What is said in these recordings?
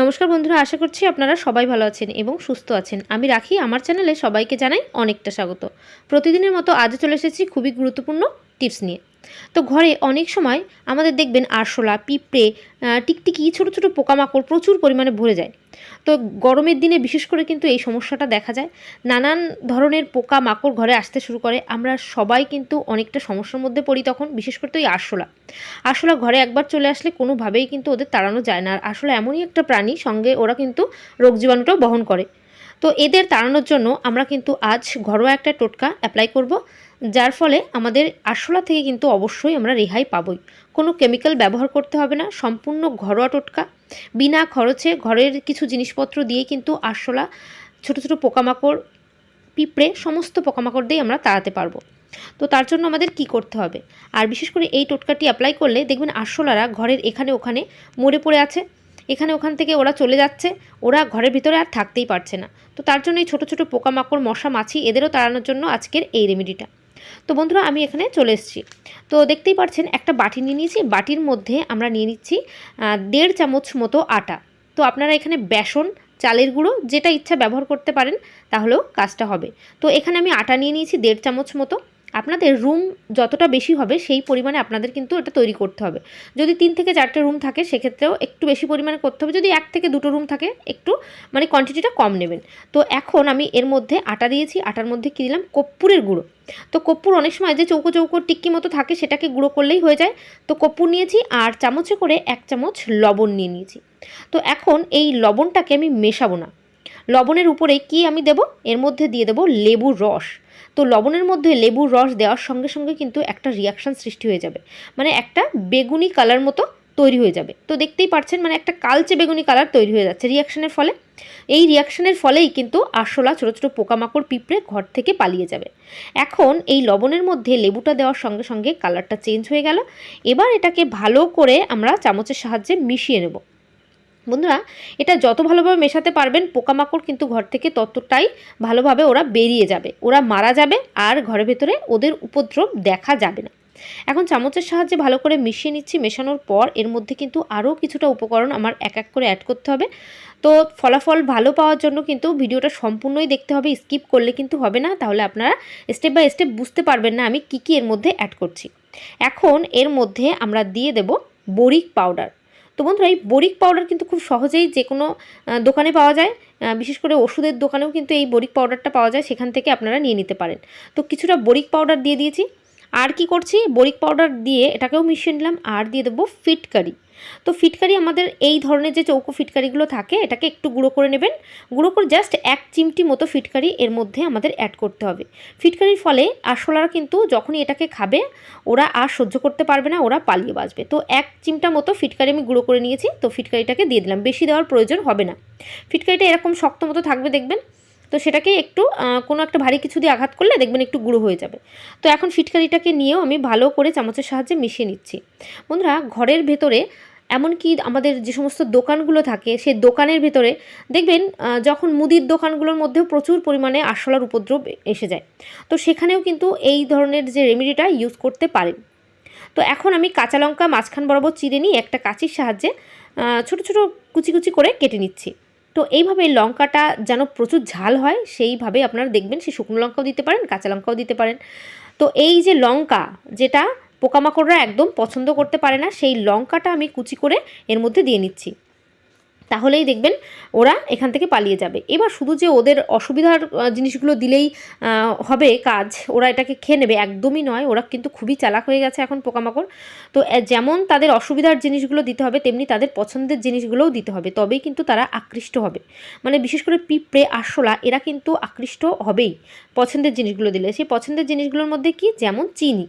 নমস্কার বন্ধুরা, আশা করছি আপনারা সবাই ভালো আছেন এবং সুস্থ আছেন। আমি রাখি, আমার চ্যানেলে সবাইকে জানাই অনেকটা স্বাগত। প্রতিদিনের মতো আজও চলে এসেছি খুবই গুরুত্বপূর্ণ টিপস নিয়ে। তো ঘরে অনেক সময় আমাদের দেখবেন আরশোলা, পিঁপড়ে টিকটিকি, ছোটো ছোটো পোকামাকড় প্রচুর পরিমাণে ভরে যায়। তো গরমের দিনে বিশেষ করে কিন্তু এই সমস্যাটা দেখা যায়। নানান ধরনের পোকা মাকড় ঘরে আসতে শুরু করে। আমরা সবাই কিন্তু অনেকটা সমস্যার মধ্যে পড়ি তখন, বিশেষ করে তো এই আরশোলা। আরশোলা ঘরে একবার চলে আসলে কোনোভাবেই কিন্তু ওদের তাড়ানো যায় না। আর আসলে এমনই একটা প্রাণী, সঙ্গে ওরা কিন্তু রোগ জীবাণুটাও বহন করে। তো এদের তাড়ানোর জন্য আমরা কিন্তু আজ ঘরোয়া একটা টোটকা অ্যাপ্লাই করব। যার ফলে আমাদের আরশোলা থেকে কিন্তু অবশ্যই আমরা রেহাই পাবই। কোনো কেমিক্যাল ব্যবহার করতে হবে না, সম্পূর্ণ ঘরোয়া টোটকা। বিনা খরচে ঘরের কিছু জিনিসপত্র দিয়ে কিন্তু আরশোলা, ছোটো ছোটো পোকামাকড়, পিঁপড়ে, সমস্ত পোকামাকড় দিয়ে আমরা তাড়াতে পারব। তো তার জন্য আমাদের কি করতে হবে? আর বিশেষ করে এই টোটকাটি অ্যাপ্লাই করলে দেখবেন আরশোলারা ঘরের এখানে ওখানে মরে পড়ে আছে। এখানে ওখান থেকে ওরা চলে যাচ্ছে, ওরা ঘরের ভিতরে আর থাকতেই পারছে না। তো তার জন্য এই ছোটো ছোটো পোকামাকড়, মশা, মাছি এদেরও তাড়ানোর জন্য আজকের এই রেমেডিটা তো বন্ধুরা, আমি এখানে চলে এসেছি। তো দেখতেই পাচ্ছেন একটা বাটি নিয়ে নিয়েছি। বাটির মধ্যে আমরা নিয়ে নিচ্ছি দেড় চামচ মতো আটা। তো আপনারা এখানে বেসন, চালের গুঁড়ো, যেটা ইচ্ছা ব্যবহার করতে পারেন, তাহলেও কাজটা হবে। তো এখানে আমি আটা নিয়ে নিয়েছি, দেড় চামচ মতো। আপনাদের রুম যতটা বেশি হবে, সেই পরিমাণে আপনাদের কিন্তু এটা তৈরি করতে হবে। যদি তিন থেকে চারটে রুম থাকে, সেক্ষেত্রেও একটু বেশি পরিমাণে করতে হবে। যদি এক থেকে দুটো রুম থাকে, একটু মানে কোয়ান্টিটিটা কম নেবেন। তো এখন আমি এর মধ্যে আটা দিয়েছি। আটার মধ্যে কী দিলাম? কর্পূরের গুঁড়ো। তো কর্পূর অনেক সময় যে চৌকো চৌকো টিক্কি মতো থাকে, সেটাকে গুঁড়ো করলেই হয়ে যায়। তো কর্পূর নিয়েছি আর চামচে করে এক চামচ লবণ নিয়ে নিয়েছি। তো এখন এই লবণটাকে আমি মেশাবো না। লবণের উপরে কি আমি দেব? এর মধ্যে দিয়ে দেব লেবুর রস। তো লবণের মধ্যে লেবুর রস দেওয়ার সঙ্গে সঙ্গে কিন্তু একটা রিয়াকশান সৃষ্টি হয়ে যাবে। মানে একটা বেগুনি কালার মতো তৈরি হয়ে যাবে। তো দেখতেই পাচ্ছেন মানে একটা কালচে বেগুনি কালার তৈরি হয়ে যাচ্ছে রিয়াকশানের ফলে। এই রিয়াকশানের ফলেই কিন্তু আরশোলা ছোটো ছোটো পোকামাকড় পিঁপড়ে ঘর থেকে পালিয়ে যাবে। এখন এই লবণের মধ্যে লেবুটা দেওয়ার সঙ্গে সঙ্গে কালারটা চেঞ্জ হয়ে গেল। এবার এটাকে ভালো করে আমরা চামচের সাহায্যে মিশিয়ে নেব। বন্ধুরা, এটা যত ভালোভাবে মেশাতে পারবেন, পোকামাকড় কিন্তু ঘর থেকে ততটাই ভালোভাবে ওরা বেরিয়ে যাবে। ওরা মারা যাবে আর ঘরের ভেতরে ওদের উপদ্রব দেখা যাবে না। এখন চামচের সাহায্যে ভালো করে মিশিয়ে নিচ্ছি, মেশানোর পর এর মধ্যে কিন্তু আরও কিছুটা উপকরণ আমার এক এক করে অ্যাড করতে হবে। তো ফলাফল ভালো পাওয়ার জন্য কিন্তু ভিডিওটা সম্পূর্ণই দেখতে হবে স্কিপ করলে কিন্তু হবে না। তাহলে আপনারা স্টেপ বাই স্টেপ বুঝতে পারবেন না আমি কী কী এর মধ্যে অ্যাড করছি। এখন এর মধ্যে আমরা দিয়ে দেব বরিক পাউডার তো বন্ধুরা, এই বরিক পাউডার কিন্তু খুব সহজেই যে কোনো দোকানে পাওয়া যায়। বিশেষ করে ওষুধের দোকানেও কিন্তু এই বরিক পাউডারটা পাওয়া যায়, সেখান থেকে আপনারা নিয়ে নিতে পারেন। তো কিছুটা বরিক পাউডার দিয়ে দিয়েছি। আর কি করছি? বরিক পাউডার দিয়ে এটাকেও মিশিয়ে নিলাম, আর দিয়ে দেবো ফিটকারি তো ফিটকারি আমাদের এই ধরনের যে চৌকো ফিটকারিগুলো থাকে, এটাকে একটু গুঁড়ো করে নেবেন। গুঁড়ো করে জাস্ট এক চিমটি মতো ফিটকারি এর মধ্যে আমাদের অ্যাড করতে হবে। ফিটকারির ফলে আরশোলারা কিন্তু যখনই এটাকে খাবে, ওরা আর সহ্য করতে পারবে না, ওরা পালিয়ে বাঁচবে। তো এক চিমটা মতো ফিটকারি আমি গুঁড়ো করে নিয়েছি, তো ফিটকারিটাকে দিয়ে দিলাম। বেশি দেওয়ার প্রয়োজন হবে না। ফিটকারিটা এরকম শক্ত মতো থাকবে, দেখবেন? তো সেটাকে একটু কোনো একটা ভারী কিছু দিয়ে আঘাত করলে দেখবেন একটু গুঁড়ো হয়ে যাবে। তো এখন ফিটকারিটাকে নিয়েও আমি ভালো করে চামচের সাহায্যে মিশিয়ে নিচ্ছি। বন্ধুরা, ঘরের ভেতরে এমনকি আমাদের যে সমস্ত দোকানগুলো থাকে সেই দোকানের ভেতরে দেখবেন যখন মুদির দোকানগুলোর মধ্যেও প্রচুর পরিমাণে আরশোলার উপদ্রব এসে যায়। তো সেখানেও কিন্তু এই ধরনের যে রেমেডিটা ইউজ করতে পারেন। তো এখন আমি কাঁচা লঙ্কা মাঝখান বরাবর চিড়ে নিয়ে একটা কাঁচির সাহায্যে ছোট ছোট কুচি কুচি করে কেটে নিচ্ছি। তো এইভাবে লঙ্কাটা যেন প্রচুর ঝাল হয়, সেইভাবে আপনারা দেখবেন সে শুকনো লঙ্কাও দিতে পারেন, কাঁচা লঙ্কাও দিতে পারেন। তো এই যে লঙ্কা, যেটা পোকামাকড়রা একদম পছন্দ করতে পারে না, সেই লঙ্কাটা আমি কুচি করে এর মধ্যে দিয়ে নিচ্ছি। তাহলেই দেখবেন ওরা এখান থেকে পালিয়ে যাবে। এবার শুধু যে ওদের অসুবিধার জিনিসগুলো দিলেই হবে কাজ, ওরা এটাকে খেয়ে নেবে, একদমই নয়। ওরা কিন্তু খুবই চালাক হয়ে গেছে এখন পোকামাকড়। তো যেমন তাদের অসুবিধার জিনিসগুলো দিতে হবে, তেমনি তাদের পছন্দের জিনিসগুলোও দিতে হবে। তবেই কিন্তু তারা আকৃষ্ট হবে। মানে বিশেষ করে পিঁপড়ে, আরশোলা, এরা কিন্তু আকৃষ্ট হবেই পছন্দের জিনিসগুলো দিলে। সেই পছন্দের জিনিসগুলোর মধ্যে কি? যেমন চিনি।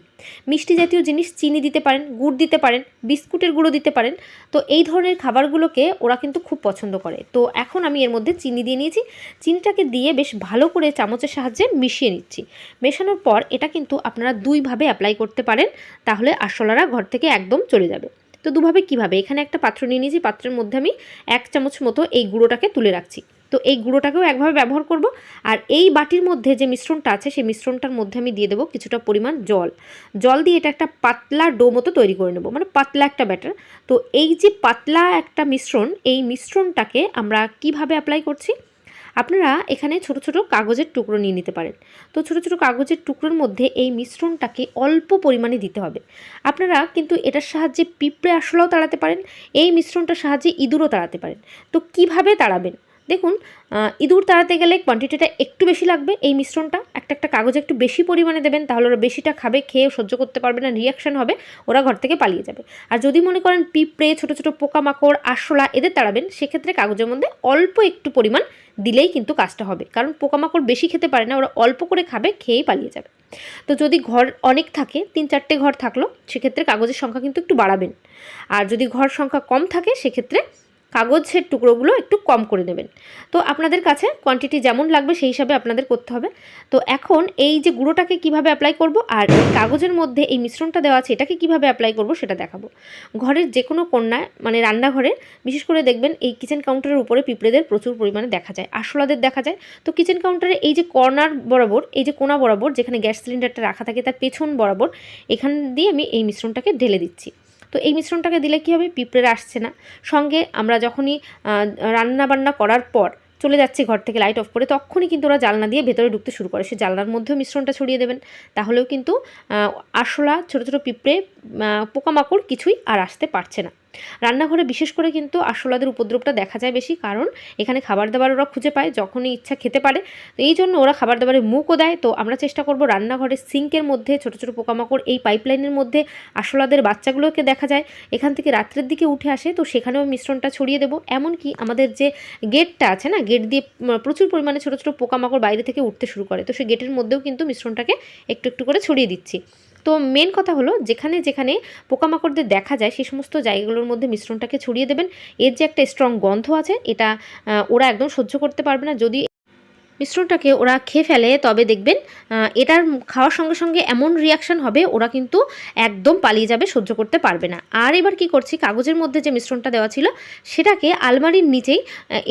মিষ্টি জাতীয় জিনিস চিনি দিতে পারেন, গুড় দিতে পারেন, বিস্কুটের গুঁড়ো দিতে পারেন। তো এই ধরনের খাবারগুলোকে ওরা কিন্তু খুব পছন্দ করে। তো এখন আমি এর মধ্যে চিনি দিয়ে নিয়েছি। চিনিটাকে দিয়ে বেশ ভালো করে চামচের সাহায্যে মিশিয়ে নিচ্ছি। মেশানোর পর এটা কিন্তু আপনারা দুইভাবে অ্যাপ্লাই করতে পারেন, তাহলে আরশোলারা ঘর থেকে একদম চলে যাবে। তো দুভাবে কীভাবে? এখানে একটা পাত্র নিয়ে নিয়েছি, পাত্রের মধ্যে আমি এক চামচ মতো এই গুঁড়োটাকে তুলে রাখছি। তো এই গুঁড়োটাকেও একভাবে ব্যবহার করব। আর এই বাটির মধ্যে যে মিশ্রণটা আছে, সেই মিশ্রণটার মধ্যে আমি দিয়ে দেবো কিছুটা পরিমাণ জল। জল দিয়ে এটা একটা পাতলা ডো মতো তৈরি করে নেব মানে পাতলা একটা ব্যাটার। তো এই যে পাতলা একটা মিশ্রণ, এই মিশ্রণটাকে আমরা কীভাবে অ্যাপ্লাই করছি? আপনারা এখানে ছোট ছোট কাগজের টুকরো নিয়ে নিতে পারেন। তো ছোট ছোট কাগজের টুকরোর মধ্যে এই মিশ্রণটাকে অল্প পরিমাণে দিতে হবে। আপনারা কিন্তু এটার সাহায্যে পিঁপড়ে আসলাও তাড়াতে পারেন, এই মিশ্রণটার সাহায্যে ইঁদুরও তাড়াতে পারেন। তো কীভাবে তাড়াবেন? দেখুন ইঁদুর তাড়াতে গেলে কোয়ান্টিটিটা একটু বেশি লাগবে এই মিশ্রণটা। একটা একটা কাগজে একটু বেশি পরিমাণে দেবেন, তাহলে ওরা বেশিটা খাবে খেয়ে সহ্য করতে পারবে না রিয়াকশান হবে, ওরা ঘর থেকে পালিয়ে যাবে। আর যদি মনে করেন পিঁপড়ে, ছোটো ছোটো পোকামাকড়, আরশোলা এদের তাড়াবেন, সেক্ষেত্রে কাগজের মধ্যে অল্প একটু পরিমাণ দিলেই কিন্তু কাজটা হবে। কারণ পোকামাকড় বেশি খেতে পারে না, ওরা অল্প করে খাবে, খেয়েই পালিয়ে যাবে। তো যদি ঘর অনেক থাকে, তিন চারটে ঘর থাকল, সেক্ষেত্রে কাগজের সংখ্যা কিন্তু একটু বাড়াবেন। আর যদি ঘর সংখ্যা কম থাকে, সেক্ষেত্রে কাগজের টুকরোগুলো একটু কম করে নেবেন। তো আপনাদের কাছে কোয়ান্টিটি যেমন লাগবে সেই হিসাবে আপনাদের করতে হবে। তো এখন এই যে গুঁড়োটাকে কীভাবে অ্যাপ্লাই করব আর কাগজের মধ্যে এই মিশ্রণটা দেওয়া আছে, এটাকে কীভাবে অ্যাপ্লাই করব সেটা দেখাবো। ঘরের যে কোনো কন্যা মানে রান্নাঘরে, বিশেষ করে দেখবেন এই কিচেন কাউন্টারের উপরে পিঁপড়েদের প্রচুর পরিমাণে দেখা যায়, আরশোলাদের দেখা যায়। তো কিচেন কাউন্টারে এই যে কর্নার বরাবর, এই যে কোনা বরাবর, যেখানে গ্যাস সিলিন্ডারটা রাখা থাকে তার পেছন বরাবর, এখান দিয়ে আমি এই মিশ্রণটাকে ঢেলে দিচ্ছি। তো এই মিশ্রণটাকে দিলে কী হবে? পিঁপড়ের আসছে না। সঙ্গে আমরা যখনই রান্না বান্না করার পর চলে যাচ্ছে ঘর থেকে লাইট অফ করে, তখনই কিন্তু ওরা জালনা দিয়ে ভেতরে ঢুকতে শুরু করে। সে জালনার মধ্যেও মিশ্রণটা ছড়িয়ে দেবেন। তাহলেও কিন্তু আরশোলা, ছোটো ছোটো পিঁপড়ে পোকামাকড় কিছুই আর আসতে পারছে না। রান্নাঘরে বিশেষ করে কিন্তু আরশোলাদের উপদ্রবটা দেখা যায় বেশি, কারণ এখানে খাবার দাবার ওরা খুঁজে পায়, যখনই ইচ্ছা খেতে পারে। তো এই জন্য ওরা খাবার দাবারে মুখও দেয়। তো আমরা চেষ্টা করব রান্নাঘরের সিঙ্কের মধ্যে ছোটো ছোটো পোকামাকড় এই পাইপলাইনের মধ্যে আরশোলাদের বাচ্চাগুলোকে দেখা যায়, এখান থেকে রাত্রের দিকে উঠে আসে। তো সেখানেও মিশ্রণটা ছড়িয়ে দেবো। এমনকি আমাদের যে গেটটা আছে না, গেট দিয়ে প্রচুর পরিমাণে ছোটো ছোটো পোকামাকড় বাইরে থেকে উঠতে শুরু করে। তো সেই গেটের মধ্যেও কিন্তু মিশ্রণটাকে একটু একটু করে ছড়িয়ে দিচ্ছি। তো মেন কথা হলো যেখানে যেখানে পোকামাকড়দের দেখা যায়, সেই সমস্ত জায়গাগুলোর মধ্যে মিশ্রণটাকে ছড়িয়ে দেবেন। এর যে একটা স্ট্রং গন্ধ আছে, এটা ওরা একদম সহ্য করতে পারবে না। যদি মিশ্রণটাকে ওরা খেয়ে ফেলে, তবে দেখবেন এটার খাওয়ার সঙ্গে সঙ্গে এমন রিয়াকশন হবে, ওরা কিন্তু একদম পালিয়ে যাবে, সহ্য করতে পারবে না। আর এবার কি করছি, কাগজের মধ্যে যে মিশ্রণটা দেওয়া ছিল, সেটাকে আলমারির নিচেই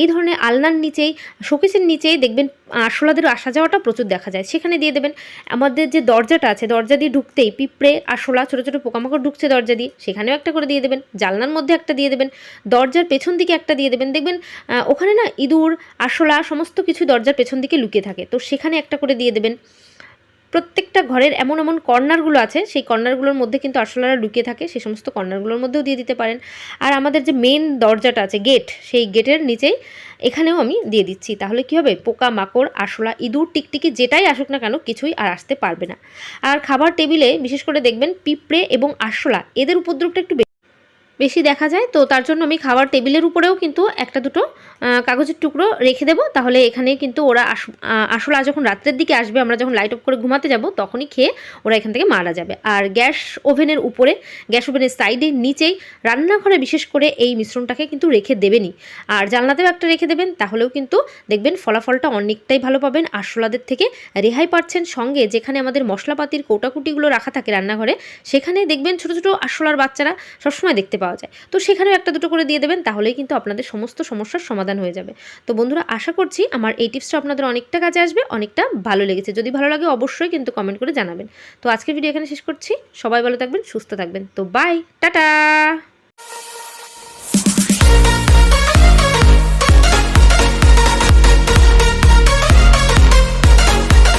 এই ধরনের আলনার নিচেই, শোকেসের নিচেই দেখবেন আরশোলাদের আসা যাওয়াটা প্রচুর দেখা যায়। সেখানে দিয়ে দেবেন আমাদের যে দরজাটা আছে, দরজা দিয়ে ঢুকতেই পিঁপড়ে, আরশোলা, ছোটো ছোটো পোকামাকড় ঢুকছে দরজা দিয়ে, সেখানেও একটা করে দিয়ে দেবেন জালনার মধ্যে একটা দিয়ে দেবেন, দরজার পেছন দিকে একটা দিয়ে দেবেন। দেখবেন ওখানে না ইঁদুর, আরশোলা, সমস্ত কিছু দরজার পেছন দিকে লুকিয়ে থাকে। তো সেখানে একটা করে দিয়ে দেবেন। প্রত্যেকটা ঘরের এমন এমন কর্নারগুলো আছে, সেই কর্নারগুলোর মধ্যে কিন্তু আরশোলারা লুকিয়ে থাকে সেই সমস্ত কর্নারগুলোর মধ্যেও দিয়ে দিতে পারেন। আর আমাদের যে মেন দরজাটা আছে গেট সেই গেটের নিচেই এখানেও আমি দিয়ে দিচ্ছি। তাহলে কি হবে? পোকা মাকড় আরশোলা, ইঁদুর, টিকটিকি যেটাই আসুক না কেন, কিছুই আর আসতে পারবে না। আর খাবার টেবিলে বিশেষ করে দেখবেন পিঁপড়ে এবং আরশোলা, এদের উপদ্রবটা একটু বেশি দেখা যায়, তো তার জন্য আমি খাবার টেবিলের উপরেও কিন্তু একটা দুটো কাগজের টুকরো রেখে দেবো। তাহলে এখানে কিন্তু ওরা আসলে যখন রাত্রের দিকে আসবে, আমরা যখন লাইট অফ করে ঘুমাতে যাব, তখনই খেয়ে ওরা এখান থেকে মারা যাবে। আর গ্যাস ওভেনের উপরে, গ্যাস ওভেনের সাইডে নিচেই রান্নাঘরে বিশেষ করে এই মিশ্রণটাকে কিন্তু রেখে দেবেনই। আর জানলাতেও একটা রেখে দেবেন, তাহলেও কিন্তু দেখবেন ফলাফলটা অনেকটাই ভালো পাবেন। আরশোলাদের থেকে রেহাই পাচ্ছেন সঙ্গে যেখানে আমাদের মশলাপাতির কৌটাকুটিগুলো রাখা থাকে রান্নাঘরে, সেখানে দেখবেন ছোটো ছোটো আরশোলার বাচ্চারা সবসময় দেখতে পাওয়া যায়। তো সেখানেও একটা দুটো করে দিয়ে দেবেন, তাহলেই কিন্তু আপনাদের সমস্ত সমস্যার সমাধান হয়ে যাবে। তো বন্ধুরা, আশা করছি আমার এই টিপসটা আপনাদের অনেকটা কাজে আসবে, অনেকটা ভালো লেগেছে। যদি ভালো লাগে অবশ্যই কিন্তু কমেন্ট করে জানাবেন। তো আজকের ভিডিও এখানে শেষ করছি। সবাই ভালো থাকবেন, সুস্থ থাকবেন। তো বাই টাটা!